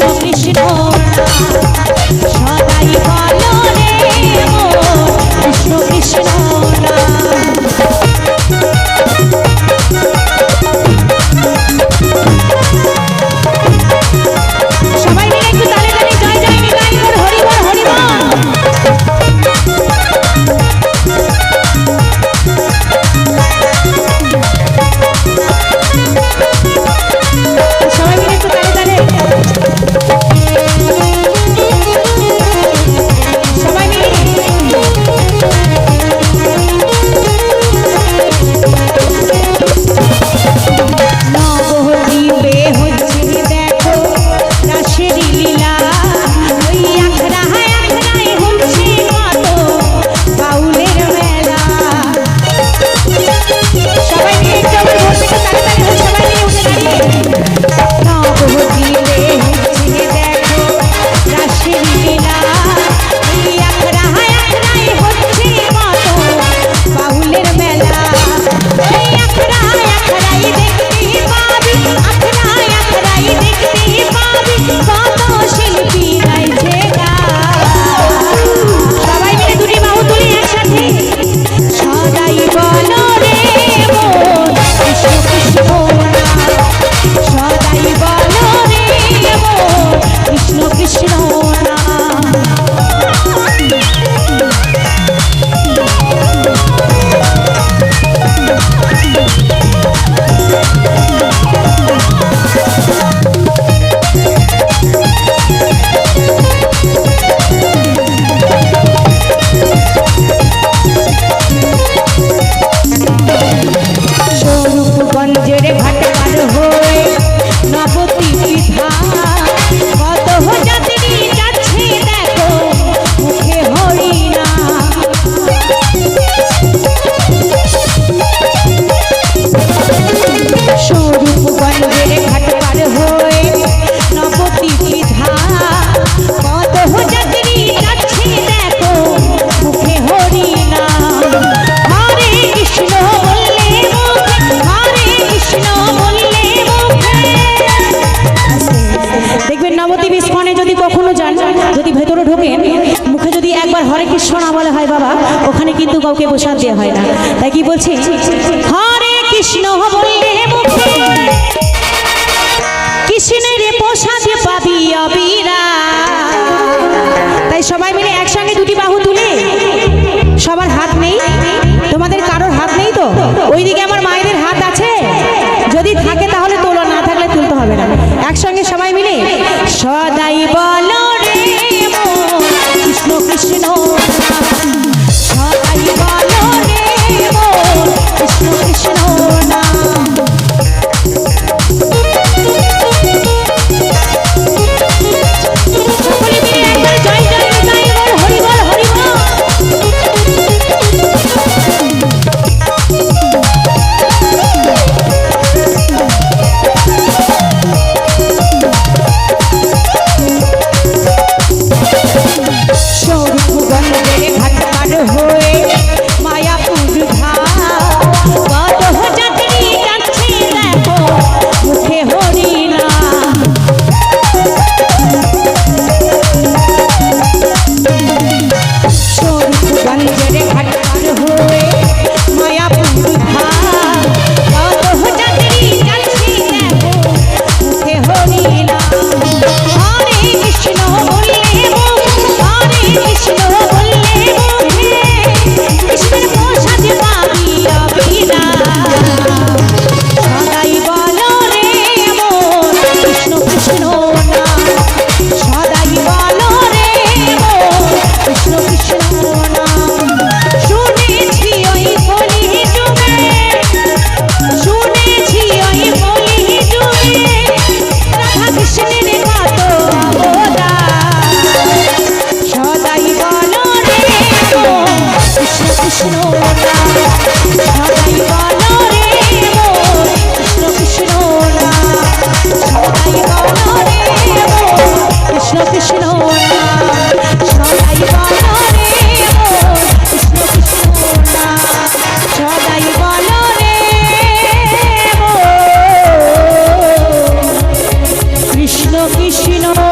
কৃষ্ণ সদাই ভালো বাবা, ওখানে কিন্তু কাউকে প্রসাদ দেওয়া হয় না। তাই কি বলছি? হরে কৃষ্ণ সবাই মিলে একসঙ্গে দুটি বাহু তুলে, সবার হাত নেই। তোমাদের কারোর হাত নেই তো? ওইদিকে আমার মায়েদের হাত আছে। যদি থাকে তাহলে তোলো, না থাকলে তুলতে হবে না। একসঙ্গে সবাই মিলে সদ Krishna.